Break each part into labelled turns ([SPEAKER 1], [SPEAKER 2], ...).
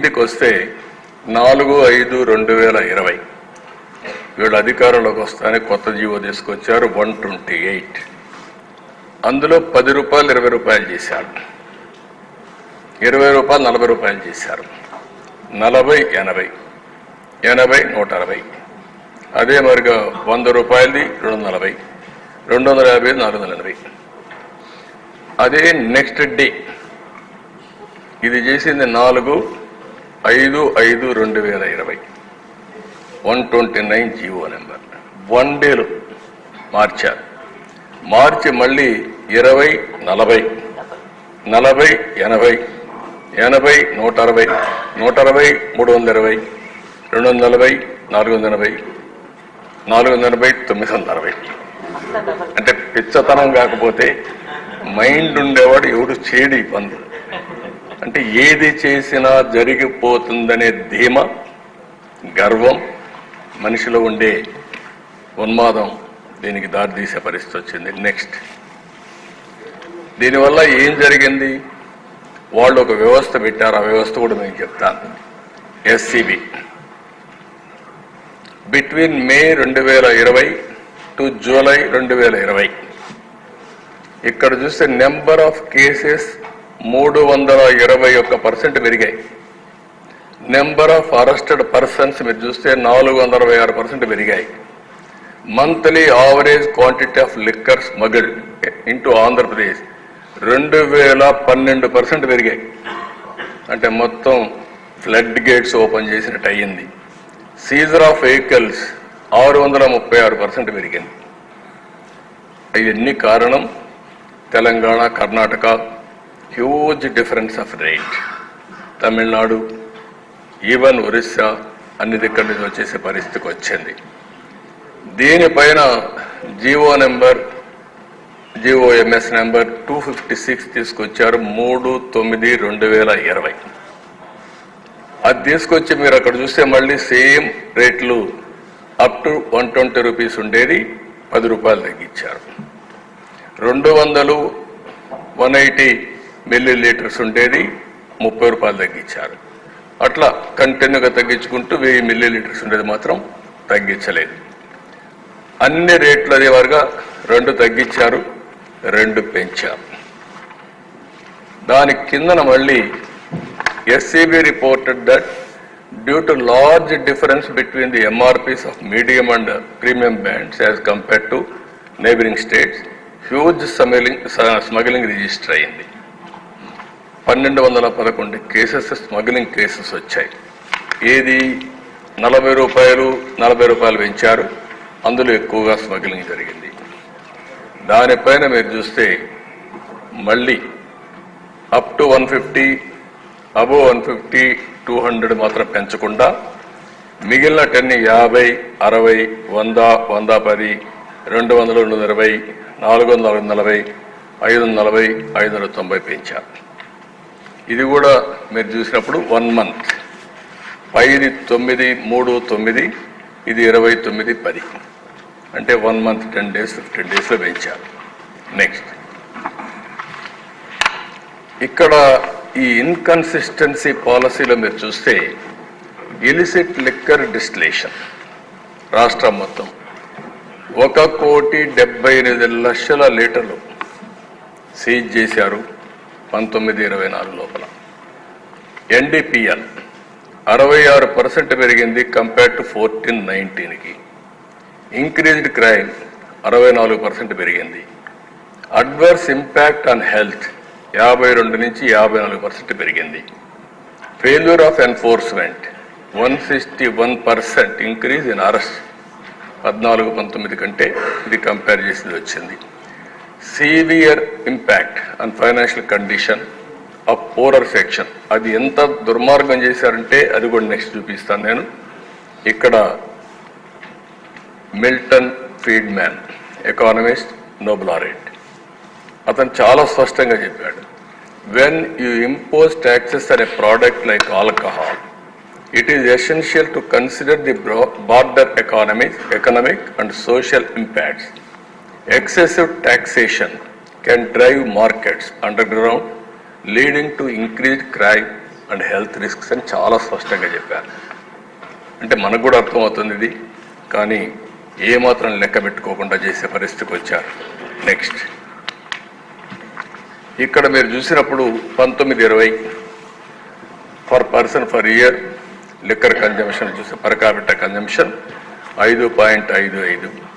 [SPEAKER 1] ఇంటికి వస్తే నాలుగు ఐదు రెండు వేల ఇరవై. వీళ్ళు అధికారంలోకి వస్తానే కొత్త జీవో తీసుకొచ్చారు వన్ ట్వంటీ ఎయిట్. అందులో పది రూపాయలు ఇరవై రూపాయలు చేశారు. ఇరవై రూపాయలు నలభై రూపాయలు చేశారు. నలభై ఎనభై. ఎనభై నూట అరవై. అదే మరిగా వంద రూపాయలది రెండు వందల నలభై. రెండు వందల యాభై నాలుగు వందల ఎనభై. అదే నెక్స్ట్ డే. ఇది చేసింది నాలుగు ఐదు ఐదు రెండు వేల ఇరవై. One twenty nine GO number. One డేలో మార్చారు. మార్చి మళ్ళీ ఇరవై నలభై. నలభై ఎనభై. ఎనభై నూట అరవై. నూట అరవై మూడు వందల ఇరవై. రెండు వందల నలభై నాలుగు వందల ఎనభై. నాలుగు వందల ఎనభై తొమ్మిది వందల అరవై. అంటే పిచ్చతనం కాకపోతే మైండ్ ఉండేవాడు ఎవడు చేడి పనులు అంటే ఏది చేసినా జరిగిపోతుందనే ధీమ గర్వం మనిషిలో ఉండే ఉన్మాదం దీనికి దారితీసే పరిస్థితి వచ్చింది. నెక్స్ట్ దీనివల్ల ఏం జరిగింది? వాళ్ళు ఒక వ్యవస్థ పెట్టారు. ఆ వ్యవస్థ కూడా నేను చెప్తాను ఎస్సిబి బిట్వీన్ మే రెండు వేల ఇరవై టు జూలై రెండు వేల ఇరవై. ఇక్కడ చూస్తే నెంబర్ ఆఫ్ కేసెస్ మూడు వందల ఇరవై ఒక్క పర్సెంట్ పెరిగాయి. నెంబర్ ఆఫ్ అరెస్టెడ్ పర్సన్స్ మీరు చూస్తే నాలుగు వందల అరవై ఆరు పర్సెంట్ పెరిగాయి. Monthly average quantity of liquor smuggled into Andhra Pradesh రెండు వేల పన్నెండు పర్సెంట్ పెరిగాయి. అంటే మొత్తం ఫ్లడ్ గేట్స్ ఓపెన్ చేసినట్టు అయ్యింది. సీజర్ ఆఫ్ వెహికల్స్ ఆరు వందల ముప్పై ఆరు పర్సెంట్ పెరిగింది. ఇవన్నీ కారణం? Telangana Karnataka huge difference of rate Tamil Nadu even Orissa అన్ని దగ్గర నుంచి వచ్చేసే పరిస్థితికి వచ్చింది. దీనిపైన GO number GOMS number two fifty six తీసుకొచ్చారు మూడు తొమ్మిది రెండు వేల ఇరవై. అది తీసుకొచ్చి మీరు అక్కడ చూస్తే మళ్ళీ సేమ్ రేట్లు up to one twenty rupees ఉండేది పది రూపాయలు తగ్గించారు. రెండు వందలు వన్ ఎయిటీ మిల్లీ లీటర్స్ ఉండేది ముప్పై రూపాయలు తగ్గించారు. అట్లా కంటిన్యూగా తగ్గించుకుంటూ వెయ్యి మిల్లీ లీటర్స్ ఉండేది మాత్రం తగ్గించలేదు. అన్ని రేట్లు అదే వారుగా రెండు తగ్గించారు రెండు పెంచారు. దాని కిందన మళ్ళీ SCB reported that due to large difference between the MRPs of medium and premium brands as compare to neighbouring states huge smuggling smuggling register అయింది. పన్నెండు వందల పదకొండు కేసెస్ స్మగ్లింగ్ కేసెస్ వచ్చాయి. ఏది నలభై రూపాయలు నలభై రూపాయలు పెంచారు. అందులో ఎక్కువగా స్మగ్లింగ్ జరిగింది. దానిపైన మీరు చూస్తే మళ్ళీ up to one fifty above one fifty two hundred మాత్రం పెంచకుండా మిగిలిన టెన్ యాభై అరవై వంద వంద పది రెండు వందల రెండు వందల ఇరవై నాలుగు వందల నలభై ఐదు వందల నలభై ఐదు వందల తొంభై పెంచారు. ఇది కూడా మీరు చూసినప్పుడు వన్ మంత్ పైది తొమ్మిది మూడు తొమ్మిది ఇది ఇరవై తొమ్మిది పది. అంటే one month ten days fifteen డేస్లో పెంచారు నెక్స్ట్ ఇక్కడ ఈ ఇన్కన్సిస్టెన్సీ పాలసీలో మీరు చూస్తే ఇలిసిట్ లిక్కర్ డిస్టిలేషన్ రాష్ట్రం మొత్తం. ఒక కోటి డెబ్బై ఎనిమిది లక్షల లీటర్లు సీజ్ చేశారు. పంతొమ్మిది ఇరవై నాలుగు లోపల. ఎన్డీపీఎల్ అరవై ఆరు పర్సెంట్ పెరిగింది కంపేర్ టు ఫోర్టీన్ నైన్టీన్కి. ఇంక్రీజ్డ్ క్రైమ్ అరవై నాలుగు పర్సెంట్ పెరిగింది. అడ్వర్స్ ఇంపాక్ట్ ఆన్ హెల్త్ యాభై రెండు నుంచి యాభై నాలుగు పర్సెంట్ పెరిగింది. Failure of enforcement one sixty one percent increase in arrest పద్నాలుగు పంతొమ్మిది కంటే ఇది కంపేర్ చేసింది వచ్చింది. Severe impact and financial condition of poorer section అది ఎంత దుర్మార్గం చేశారంటే అది కూడా నెక్స్ట్ చూపిస్తాను నేను. ఇక్కడ మిల్టన్ ఫీడ్మ్యాన్ ఎకానమిస్ట్ నోబులారెట్ అతను చాలా స్పష్టంగా చెప్పాడు వెన్ యూ ఇంపోజ్ ట్యాక్సెస్ అనే product like alcohol it is essential to consider the border economic economic and social impacts excessive taxation can drive markets underground, leading to increased crime and health risks అని చాలా స్పష్టంగా చెప్పారు. అంటే మనకు కూడా అర్థమవుతుంది ఇది. కానీ ఏమాత్రం లెక్క పెట్టుకోకుండా చేసే పరిస్థితికి వచ్చారు. నెక్స్ట్ ఇక్కడ మీరు చూసినప్పుడు పంతొమ్మిది ఇరవై for person for year liquor consumption చూస్తే పర్ క్యాపిటల్ కన్జంప్షన్ ఐదు పాయింట్ ఐదు ఐదు.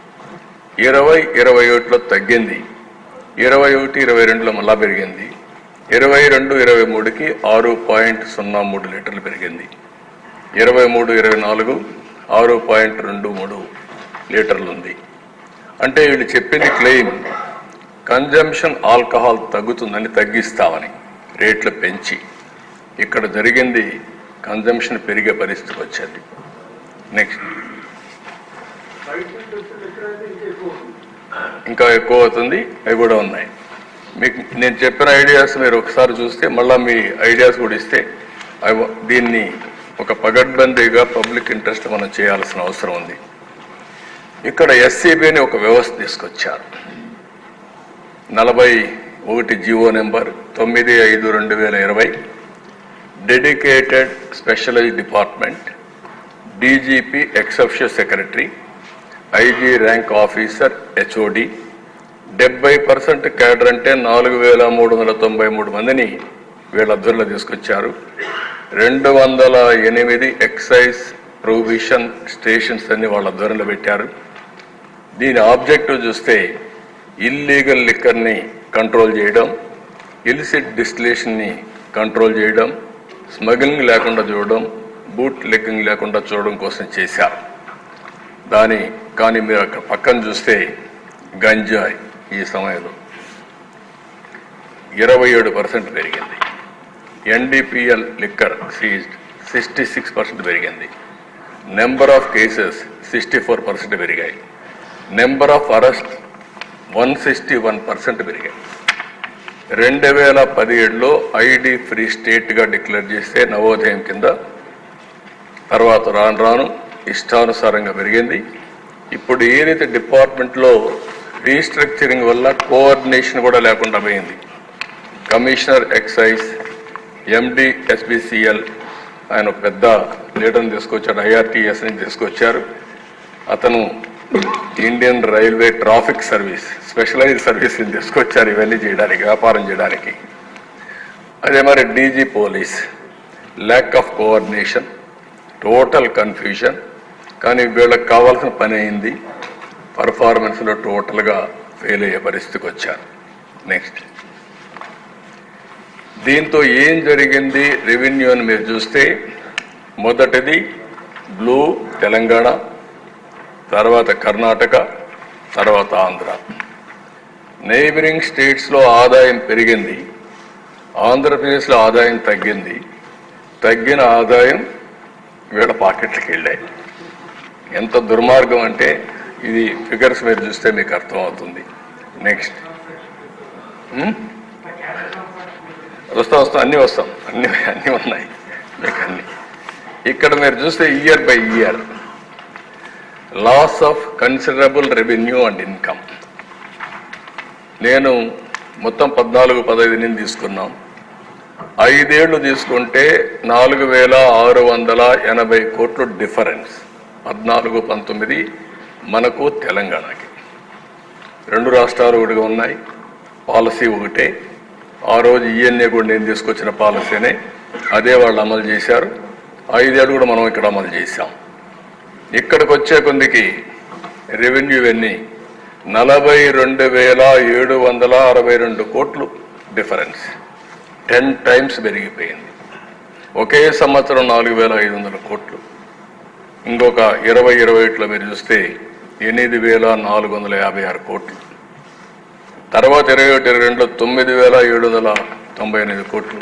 [SPEAKER 1] ఇరవై ఇరవై ఒకటిలో తగ్గింది. ఇరవై ఒకటి ఇరవై రెండులో మళ్ళా పెరిగింది. ఇరవై రెండు ఇరవై మూడుకి ఆరు పాయింట్ సున్నా మూడు లీటర్లు పెరిగింది. ఇరవై మూడు ఇరవై నాలుగు ఆరు పాయింట్ రెండు మూడు లీటర్లు ఉంది. అంటే వీళ్ళు చెప్పింది క్లెయిమ్. కన్జంప్షన్ ఆల్కహాల్ తగ్గుతుందని తగ్గిస్తామని రేట్లు పెంచి. ఇక్కడ జరిగింది కన్జంప్షన్ పెరిగే పరిస్థితికి వచ్చింది. నెక్స్ట్. ఇంకా ఎక్కువ అవుతుంది అవి కూడా ఉన్నాయి. మీకు నేను చెప్పిన ఐడియాస్ మీరు ఒకసారి చూస్తే మళ్ళీ మీ ఐడియాస్ కూడా ఇస్తే అవి దీన్ని ఒక పగడ్బందీగా పబ్లిక్ ఇంట్రెస్ట్ మనం చేయాల్సిన అవసరం ఉంది. ఇక్కడ ఎస్సీబీని ఒక వ్యవస్థ తీసుకొచ్చారు. నలభై ఒకటి జీవో నెంబర్ తొమ్మిది ఐదు రెండు వేల ఇరవై dedicated specialise department DGP exception secretary IG rank officer HOD డెబ్బై పర్సెంట్ క్యాడర్ అంటే నాలుగు వేల మూడు వందల తొంభై మూడు మందిని వీళ్ళ అధ్వర్యంలో తీసుకొచ్చారు. రెండు వందల ఎనిమిది ఎక్సైజ్ ప్రొవిషన్ స్టేషన్స్ అన్ని వాళ్ళ అధ్వర్యంలో పెట్టారు. దీని ఆబ్జెక్టివ్ చూస్తే ఇల్లీగల్ లిక్కర్ని కంట్రోల్ చేయడం ఇలిసిట్ డిస్టిలేషన్ని కంట్రోల్ చేయడం స్మగ్లింగ్ లేకుండా చూడడం బూట్ లెగ్గింగ్ లేకుండా చూడడం కోసం చేశారు. దాని కానీ మీరు అక్కడ పక్కన చూస్తే గంజాయి ఈ సమయంలో ఇరవై ఏడు పర్సెంట్ పెరిగింది. NDPL liquor seized sixty six percent పెరిగింది. Number of cases sixty four percent పెరిగాయి. Number of arrest one sixty one percent పెరిగాయి. రెండు వేల పదిహేడులో ఐడి ఫ్రీ స్టేట్గా డిక్లేర్ చేస్తే నవోదయం కింద తర్వాత రాను రాను ఇష్టానుసారంగా పెరిగింది. ఇప్పుడు ఏదైతే డిపార్ట్మెంట్లో రీస్ట్రక్చరింగ్ వల్ల కోఆర్డినేషన్ కూడా లేకుండా పోయింది. కమిషనర్ ఎక్సైజ్ ఎండి ఎస్బిసిఎల్ ఆయన ఒక పెద్ద లీడర్ని తీసుకొచ్చాడు ఐఆర్టీఎస్ని తీసుకొచ్చారు. అతను Indian railway traffic service specialise సర్వీస్ని తీసుకొచ్చారు ఇవన్నీ చేయడానికి వ్యాపారం చేయడానికి. అదే మరి DG police lack of coordination total confusion కానీ వీళ్ళకి కావాల్సిన పని అయింది పర్ఫార్మెన్స్లో టోటల్గా ఫెయిల్ అయ్యే పరిస్థితికి వచ్చారు. నెక్స్ట్ దీంతో ఏం జరిగింది? రెవెన్యూ అని మీరు చూస్తే మొదటిది బ్లూ తెలంగాణ తర్వాత కర్ణాటక తర్వాత ఆంధ్ర. నైబరింగ్ స్టేట్స్లో ఆదాయం పెరిగింది. ఆంధ్రప్రదేశ్లో ఆదాయం తగ్గింది. తగ్గిన ఆదాయం వీళ్ళ పాకెట్లకి వెళ్ళాయి. ఎంత దుర్మార్గం అంటే ఇది ఫిగర్స్ మీరు చూస్తే మీకు అర్థమవుతుంది. Next hmm? వస్తాం వస్తాం అన్నీ వస్తాం. అన్ని అన్నీ ఉన్నాయి. మీకు అన్ని. ఇక్కడ మీరు చూస్తే year by year loss of considerable revenue and income నేను మొత్తం పద్నాలుగు పదహైదు నేను తీసుకున్నాం. ఐదేళ్ళు తీసుకుంటే నాలుగు వేల ఆరు వందల ఎనభై కోట్లు డిఫరెన్స్ పద్నాలుగు పంతొమ్మిది మనకు తెలంగాణకి. రెండు రాష్ట్రాలు ఒకటిగా ఉన్నాయి. పాలసీ ఒకటే. ఆ రోజు ఈఎన్ఏ కూడా నేను తీసుకొచ్చిన పాలసీనే. అదే వాళ్ళు అమలు చేశారు. ఐదేళ్ళు కూడా మనం ఇక్కడ అమలు చేశాం. ఇక్కడికి వచ్చే కొందికి రెవెన్యూ ఇవన్నీ నలభై రెండు వేల ఏడు వందల అరవై రెండు కోట్లు డిఫరెన్స్. టెన్ టైమ్స్ పెరిగిపోయింది. ఒకే సంవత్సరం నాలుగు వేల ఐదు వందల కోట్లు. ఇంకొక ఇరవై ఇరవై ఒకటిలో మీరు చూస్తే ఎనిమిది వేల నాలుగు వందల యాభై ఆరు కోట్లు. తర్వాత ఇరవై ఒకటి ఇరవై రెండులో తొమ్మిది వేల ఏడు వందల తొంభై ఎనిమిది కోట్లు.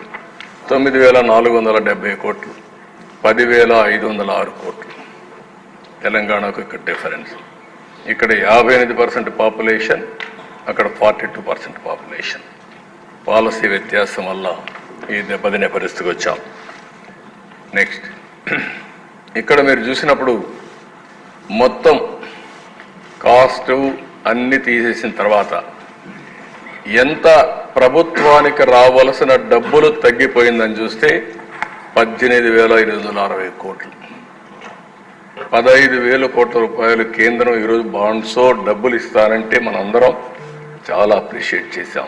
[SPEAKER 1] తొమ్మిది వేల నాలుగు వందల డెబ్బై కోట్లు. పదివేల ఐదు వందల ఆరు కోట్లు. తెలంగాణకు ఇక్కడ డిఫరెన్స్. ఇక్కడ యాభై ఎనిమిది పర్సెంట్ పాపులేషన్ అక్కడ forty two percent population. Policy వ్యత్యాసం వల్ల ఈ దెబ్బతినే పరిస్థితికి వచ్చాం. నెక్స్ట్. ఇక్కడ మీరు చూసినప్పుడు మొత్తం కాస్ట్ అన్ని తీసేసిన తర్వాత ఎంత ప్రభుత్వానికి రావలసిన డబ్బులు తగ్గిపోయిందని చూస్తే పద్దెనిమిది వేల ఎనిమిది వందల అరవై కోట్లు. పదహైదు వేల కోట్ల రూపాయలు కేంద్రం ఈరోజు బాండ్సో డబ్బులు ఇస్తారంటే మనందరం చాలా అప్రిషియేట్ చేశాం.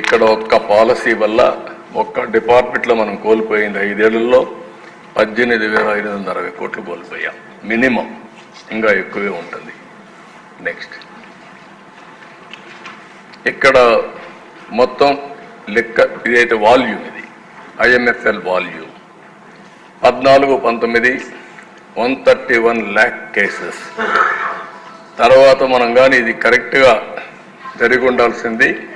[SPEAKER 1] ఇక్కడ ఒక్క పాలసీ వల్ల ఒక్క డిపార్ట్మెంట్లో మనం కోల్పోయింది ఐదేళ్ళలో పద్దెనిమిది వేల ఐదు వందల అరవై కోట్లు కోల్పోయాం. మినిమం. ఇంకా ఎక్కువే ఉంటుంది. నెక్స్ట్. ఇక్కడ మొత్తం లెక్క ఇదైతే వాల్యూమ్ ఇది. IMFL volume. పద్నాలుగు పంతొమ్మిది one thirty one lakh cases. తర్వాత మనం కానీ ఇది కరెక్ట్గా జరిగి ఉండాల్సింది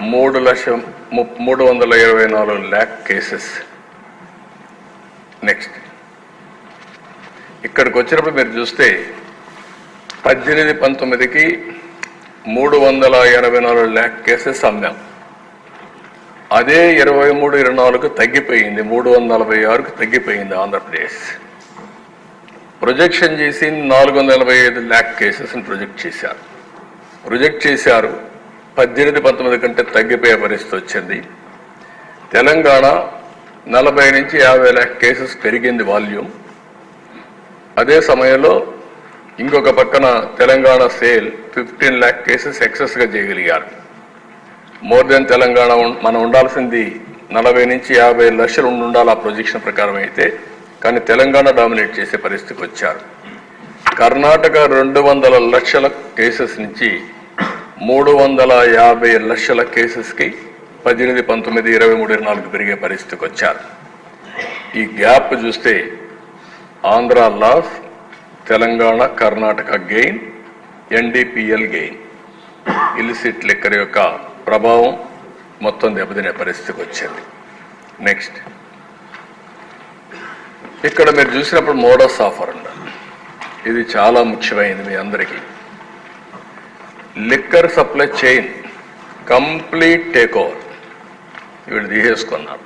[SPEAKER 1] మూడు లక్ష ము- మూడు వందల ఇరవై నాలుగు ల్యాక్ కేసెస్. నెక్స్ట్ ఇక్కడికి వచ్చినప్పుడు మీరు చూస్తే పద్దెనిమిది పంతొమ్మిదికి మూడు వందల ఎనభై నాలుగు ల్యాక్ కేసెస్ అమ్మాం. అదే ఇరవై మూడు ఇరవై నాలుగు తగ్గిపోయింది. మూడు వందల నలభై ఆరుకు తగ్గిపోయింది ఆంధ్రప్రదేశ్. ప్రొజెక్షన్ చేసి నాలుగు వందల ఎనభై ఐదు ల్యాక్ కేసెస్ని ప్రొజెక్ట్ చేశారు. ప్రొజెక్ట్ చేశారు. పద్దెనిమిది పంతొమ్మిది కంటే తగ్గిపోయే పరిస్థితి వచ్చింది. తెలంగాణ నలభై నుంచి యాభై ల్యాక్ కేసెస్ పెరిగింది వాల్యూమ్. అదే సమయంలో ఇంకొక పక్కన Telangana sale fifteen lakh cases ఎక్సెస్గా చేయగలిగారు. మోర్ దెన్ తెలంగాణ ఉం- మనం ఉండాల్సింది నలభై నుంచి యాభై లక్షలు ఉండాలి ఆ ప్రొజెక్షన్ ప్రకారం అయితే కానీ తెలంగాణ డామినేట్ చేసే పరిస్థితికి వచ్చారు. కర్ణాటక రెండు వందల లక్షల కేసెస్ నుంచి మూడు వందల యాభై లక్షల కేసెస్కి పద్దెనిమిది పంతొమ్మిది ఇరవై మూడు ఇరవై నాలుగు పెరిగే పరిస్థితికి వచ్చారు. ఈ గ్యాప్ చూస్తే Andhra loss Telangana Karnataka gain NDPL gain. Illicit liquor యొక్క ప్రభావం మొత్తం దెబ్బతినే పరిస్థితికి వచ్చింది. నెక్స్ట్. ఇక్కడ మీరు చూసినప్పుడు మోడస్ ఆఫర్ ఉండాలి. ఇది చాలా ముఖ్యమైనది మీ అందరికీ. Liquor supply chain complete take over. వీళ్ళు తీసేసుకున్నారు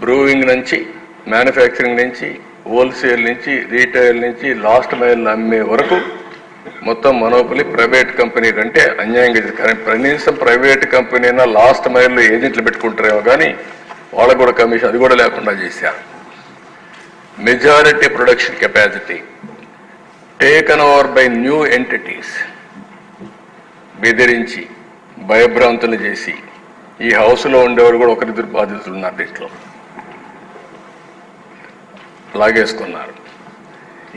[SPEAKER 1] బ్రూవింగ్ నుంచి మ్యానుఫ్యాక్చరింగ్ నుంచి హోల్సేల్ నుంచి రీటైల్ నుంచి లాస్ట్ మైల్ అమ్మే వరకు మొత్తం మనోపలి ప్రైవేట్ కంపెనీ కంటే అన్యాయంగా కానీ కనీసం ప్రైవేట్ కంపెనీ అయినా లాస్ట్ మైల్లో ఏజెంట్లు పెట్టుకుంటారేమో కానీ వాళ్ళకు కూడా కమిషన్ అది కూడా లేకుండా చేశారు majority production capacity taken over by new entities బెదిరించి భయభ్రాంతులు చేసి ఈ హౌస్లో ఉండేవారు కూడా ఒకరిద్దరు బాధితులు ఉన్నారు దీంట్లో. లాగేసుకున్నారు.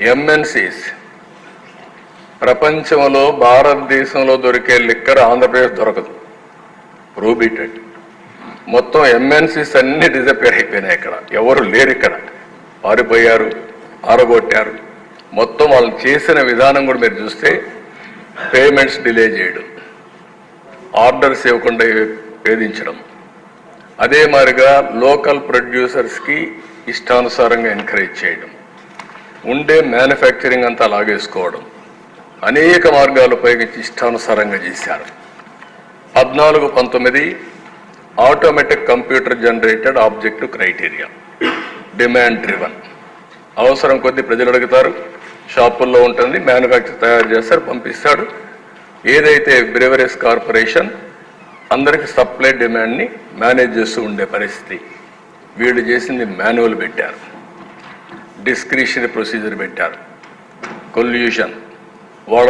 [SPEAKER 1] ఎంఎన్సీస్ ప్రపంచంలో భారతదేశంలో దొరికే లిక్కర్ ఆంధ్రప్రదేశ్ దొరకదు. ప్రూబిటెడ్ మొత్తం ఎంఎన్సీస్ అన్ని డిజపేర్ అయిపోయినాయి ఇక్కడ. ఎవరు లేరు ఇక్కడ. పారిపోయారు ఆరగొట్టారు. మొత్తం వాళ్ళు చేసిన విధానం కూడా మీరు చూస్తే పేమెంట్స్ డిలే చేయడం. ఆర్డర్స్ ఇవ్వకుండా వేధించడం అదే మాదిరిగా లోకల్ ప్రొడ్యూసర్స్కి ఇష్టానుసారంగా ఎంకరేజ్ చేయడం. ఉండే మ్యానుఫ్యాక్చరింగ్ అంతా లాగేసుకోవడం. అనేక మార్గాలు ఉపయోగించి ఇష్టానుసారంగా చేశారు. పద్నాలుగు పంతొమ్మిది automatic computer generated objective criteria. Demand driven. అవసరం కొద్దీ ప్రజలు అడుగుతారు షాపుల్లో ఉంటుంది మ్యానుఫ్యాక్చర్ తయారు చేస్తారు పంపిస్తాడు. ఏదైతే బ్రెవరీస్ కార్పొరేషన్ అందరికి సప్లై డిమాండ్ని మేనేజ్ చేస్తూ ఉండే పరిస్థితి. వీళ్ళు చేసింది మాన్యువల్ పెట్టారు. డిస్క్రిషనరీ ప్రొసీజర్ పెట్టారు. కొల్యూషన్.